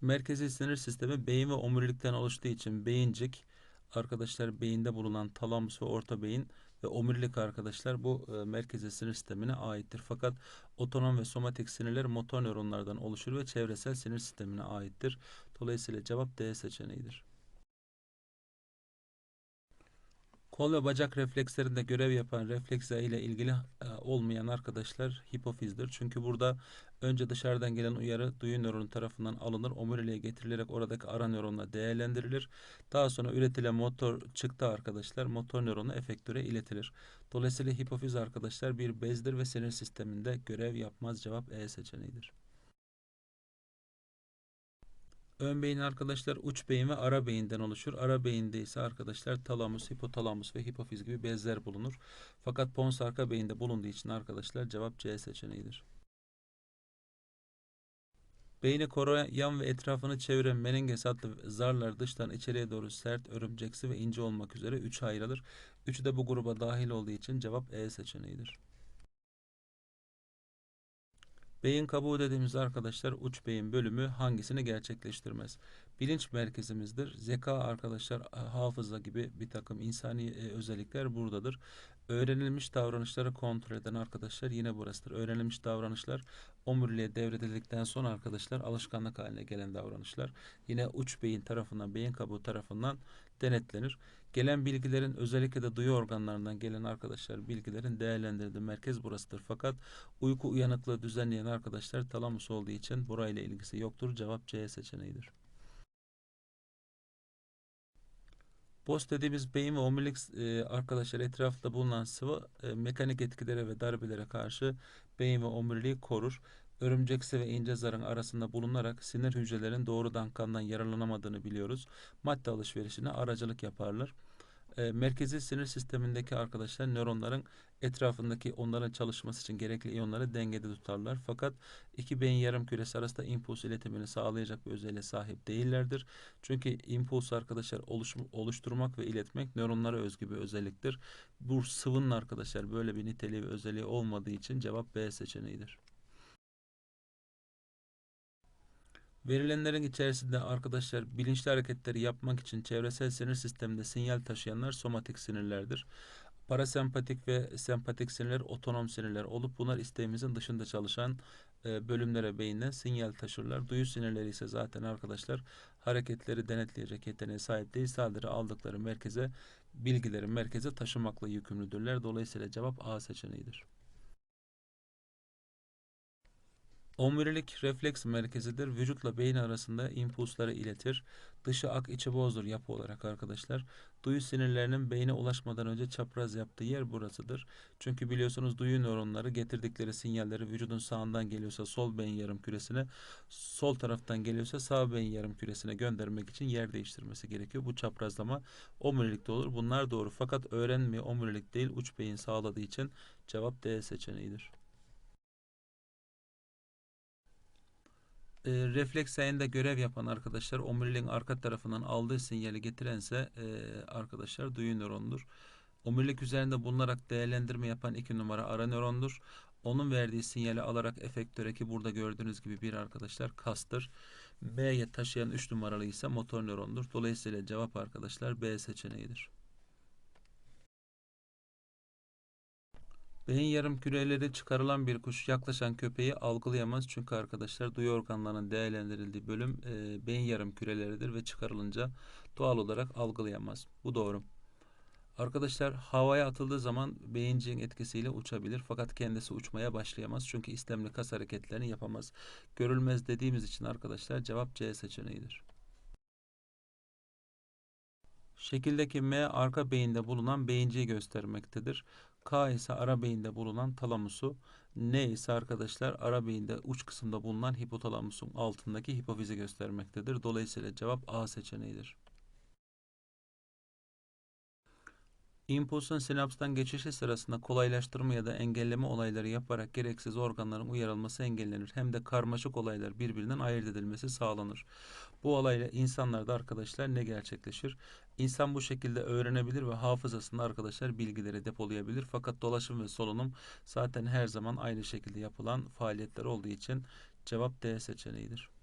Merkezi sinir sistemi beyin ve omurilikten oluştuğu için beyincik arkadaşlar beyinde bulunan talamus ve orta beyin ve omurilik arkadaşlar bu e, merkezi sinir sistemine aittir. Fakat otonom ve somatik sinirler motor nöronlardan oluşur ve çevresel sinir sistemine aittir. Dolayısıyla cevap D seçeneğidir. Kol ve bacak reflekslerinde görev yapan refleks ağı ile ilgili e, olmayan arkadaşlar hipofizdir. Çünkü burada önce dışarıdan gelen uyarı duyu nöronu tarafından alınır, omuriliğe getirilerek oradaki ara nöronla değerlendirilir. Daha sonra üretilen motor çıktı arkadaşlar motor nöronu efektöre iletilir. Dolayısıyla hipofiz arkadaşlar bir bezdir ve sinir sisteminde görev yapmaz. Cevap E seçeneğidir. Ön beyin arkadaşlar uç beyin ve ara beyinden oluşur. Ara beyinde ise arkadaşlar talamus, hipotalamus ve hipofiz gibi bezler bulunur. Fakat pons arka beyinde bulunduğu için arkadaşlar cevap C seçeneğidir. Beyni koruyan ve etrafını çeviren meninges adlı zarlar dıştan içeriye doğru sert, örümceksi ve ince olmak üzere üçe ayrılır. Üçü de bu gruba dahil olduğu için cevap E seçeneğidir. Beyin kabuğu dediğimiz arkadaşlar uç beyin bölümü hangisini gerçekleştirmez? Bilinç merkezimizdir. Zeka arkadaşlar hafıza gibi bir takım insani e, özellikler buradadır. Öğrenilmiş davranışları kontrol eden arkadaşlar yine burasıdır. Öğrenilmiş davranışlar omuriliğe devredildikten sonra arkadaşlar alışkanlık haline gelen davranışlar yine uç beyin tarafından, beyin kabuğu tarafından denetlenir. Gelen bilgilerin özellikle de duyu organlarından gelen arkadaşlar bilgilerin değerlendirildiği merkez burasıdır. Fakat uyku uyanıklığı düzenleyen arkadaşlar talamus olduğu için burayla ilgisi yoktur. Cevap C seçeneğidir. BOS dediğimiz beyin ve omurilik e, arkadaşlar etrafında bulunan sıvı e, mekanik etkilere ve darbelere karşı beyin ve omuriliği korur. Örümcekse ve ince zarın arasında bulunarak sinir hücrelerin doğrudan kandan yararlanamadığını biliyoruz. Madde alışverişine aracılık yaparlar e, merkezi sinir sistemindeki arkadaşlar nöronların etrafındaki onların çalışması için gerekli iyonları dengede tutarlar. Fakat iki beyin yarım küresi arasında impuls iletimini sağlayacak bir özelliğe sahip değillerdir. Çünkü impuls arkadaşlar oluş, oluşturmak ve iletmek nöronlara özgü bir özelliktir. Bu sıvının arkadaşlar böyle bir niteliği ve özelliği olmadığı için cevap B seçeneğidir. Verilenlerin içerisinde arkadaşlar bilinçli hareketleri yapmak için çevresel sinir sisteminde sinyal taşıyanlar somatik sinirlerdir. Parasempatik ve sempatik sinirler otonom sinirler olup bunlar isteğimizin dışında çalışan e, bölümlere beyinden sinyal taşırlar. Duyu sinirleri ise zaten arkadaşlar hareketleri denetleyecek yeteneğe sahip değil. Sadece aldıkları merkeze bilgileri merkeze taşımakla yükümlüdürler. Dolayısıyla cevap A seçeneğidir. Omurilik refleks merkezidir. Vücutla beyin arasında impulsları iletir. Dışı ak içi bozdur yapı olarak arkadaşlar. Duyu sinirlerinin beyne ulaşmadan önce çapraz yaptığı yer burasıdır. Çünkü biliyorsunuz duyu nöronları getirdikleri sinyalleri vücudun sağından geliyorsa sol beyin yarım küresine, sol taraftan geliyorsa sağ beyin yarım küresine göndermek için yer değiştirmesi gerekiyor. Bu çaprazlama omurilikte olur. Bunlar doğru. Fakat öğrenmeyi omurilik değil uç beyin sağladığı için cevap D seçeneğidir. E, refleks sayende görev yapan arkadaşlar omuriliğin arka tarafından aldığı sinyali getirense e, arkadaşlar duyu nöronudur. Omurilik üzerinde bulunarak değerlendirme yapan iki numara ara nörondur. Onun verdiği sinyali alarak efektöre ki burada gördüğünüz gibi bir arkadaşlar kastır. B'ye taşıyan 3 numaralı ise motor nörondur. Dolayısıyla cevap arkadaşlar B seçeneğidir. Beyin yarım küreleri çıkarılan bir kuş yaklaşan köpeği algılayamaz. Çünkü arkadaşlar duyu organlarının değerlendirildiği bölüm e, beyin yarım küreleridir ve çıkarılınca doğal olarak algılayamaz. Bu doğru. Arkadaşlar havaya atıldığı zaman beyinciğin etkisiyle uçabilir fakat kendisi uçmaya başlayamaz. Çünkü istemli kas hareketlerini yapamaz. Görülmez dediğimiz için arkadaşlar cevap C seçeneğidir. Şekildeki M arka beyinde bulunan beyinciyi göstermektedir. K ise ara beyinde bulunan talamusu. N ise arkadaşlar ara beyinde uç kısımda bulunan hipotalamusun altındaki hipofizi göstermektedir. Dolayısıyla cevap A seçeneğidir. İmpulsun sinapstan geçişi sırasında kolaylaştırma ya da engelleme olayları yaparak gereksiz organların uyarılması engellenir. Hem de karmaşık olaylar birbirinden ayırt edilmesi sağlanır. Bu olayla insanlarda arkadaşlar ne gerçekleşir? İnsan bu şekilde öğrenebilir ve hafızasında arkadaşlar bilgileri depolayabilir. Fakat dolaşım ve solunum zaten her zaman aynı şekilde yapılan faaliyetler olduğu için cevap D seçeneğidir.